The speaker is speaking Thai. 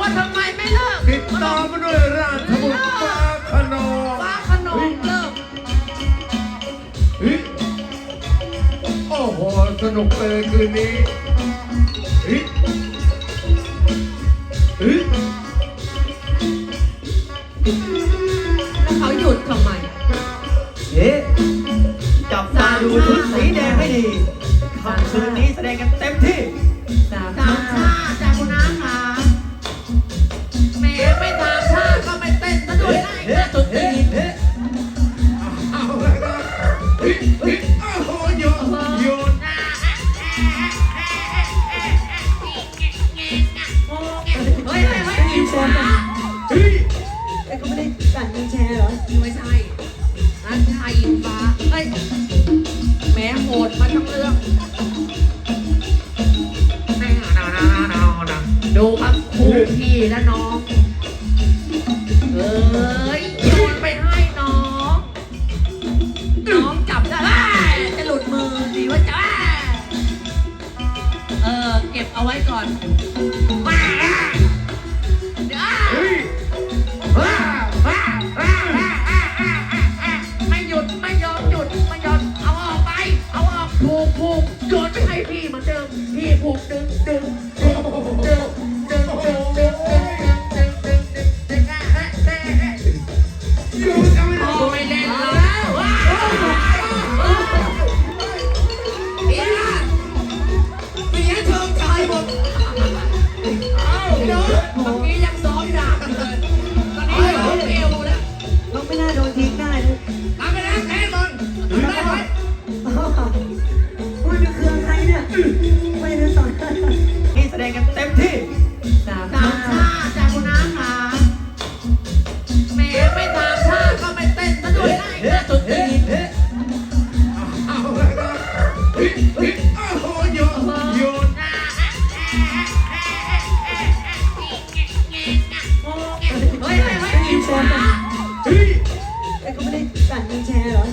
ว่าทำไมไม่เลิกติดตามมาด้วยราชบุตรฟ้าขนองฟ้าขนองเลิกเฮ้ยโอ้โห สนุกเลยคืนนี้เฮ้ยเฮ้ยแล้วเขาหยุดทำไม เอ๊ะจับตาดูชุดสีแดงให้ดีค่ำคืนนี้แสดงกันเต็มที่ันยิงแชร์เหรอ ไม่ใช่นั่นชายอินฟ้าเฮ้ยแหม่โหดมาทั้งเรื่องดูครับคู่พี่และน้อง เอ้ยโยนไปให้น้อง น้องจับได้เอ้ยจะหลุดมือสิว่าจ้าเออ เก็บเอาไว้ก่อน ดิมพี่ผูกดึงดึงดึงดึงดึงดึงดึงดึงดึงดึงดึงดึงดึงโยนเอาไปพเลอยไม่เล่นแล้วว้าวเดี๋ยวเมียเชิงชายหมดเอาเดี๋ยวเมื่อกี้ยังซ้อมดากันเลยตอนนี้ซ้อมเอวแล้วน้องไม่น่าโดนทิ้งได้นะทำไปแล้วแพ้มันได้ไหม เไม่ได้สอนนี่แสดงกันเต็มที่สามสามชาจากคุณอาค่ะแหม่ไม่ตามชาก็ไม่เต้นซะด้วยนะไอ้หน้าตุ๊ดตีนเอ๊ะเอาละครับเฮ้ยเฮ้ยโอ้โหโยนโยนเฮ้ยเฮ้ยเฮ้ยกินฟ้าเฮ้ยไอ้เขาไม่ได้จัดยิงแชร์